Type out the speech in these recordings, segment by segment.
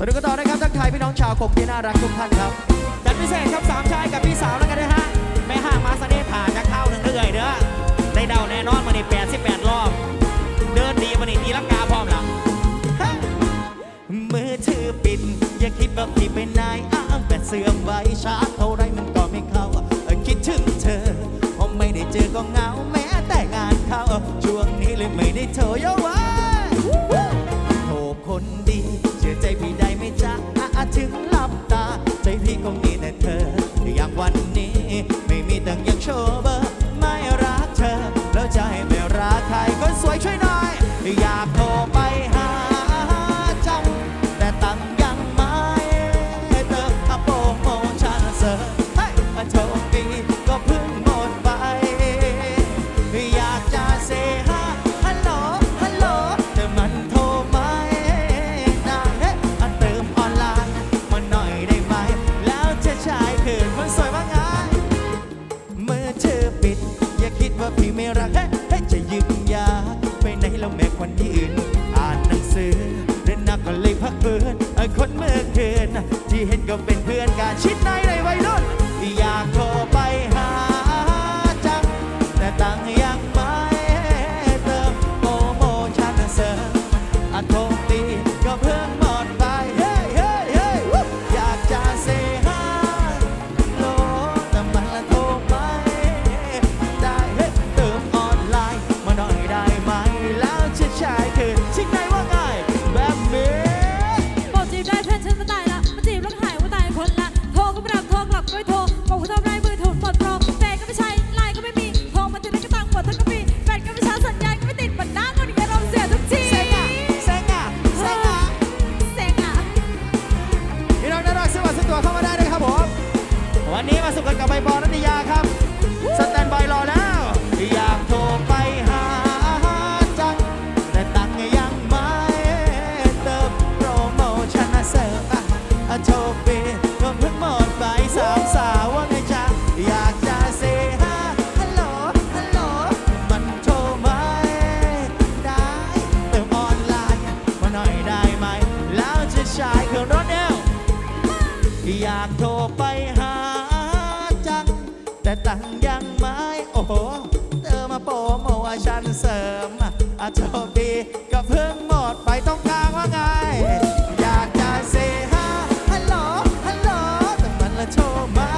สวัสดีกันต่อนะครับทักทายพี่น้องชาวคงที่น่ารักทุกท่านครับจัดพิเศษครับสามชายกับพี่สาวแล้วกันนะฮะแม่ห้างมาสเน่ผ่านจากเท่าหนึ่งเรื่อยเด้อได้เดาแน่นอนมาในแปดสิบแปดรอบ เดินดีมาในตีลังกาพร้อมละมือถือปิด อย่าคิดว่าพี่เป็นนายอ้างแต่เสื่อมไว้ชาร์จเท่าไรมันก็ไม่เข้าคิดถึงเธอพอไม่ได้เจอก็เหงาแม้แต่งานเข้าช่วงนี้เลยไม่ได้โทรเยาว์ ปิด อย่าคิดว่าพี่ไม่รักเฮ้จะยืมยาไปไหนแล้วแม่คนยืนอ่านหนังสือเรียนหนักก็เลยพักเพื่อนไอ้คนเมื่อคืนที่เห็นก็เป็นเพื่อนกันชิดใน วันนี้มาสุขกันกับใบปอนัตยาครับ แต่ตังยังไม่โอ้โหเธอมาโปรโมชันเสริมอะโชคดีก็เพิ่งหมดไปต้องกลางว่าไง อยากจะเซฮาฮัลโหลฮัลโหลแต่มันละโชว์ไม่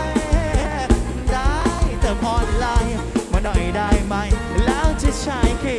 ได้เติมออนไลน์มาหน่อยได้ไหม แล้วจะใช้เขี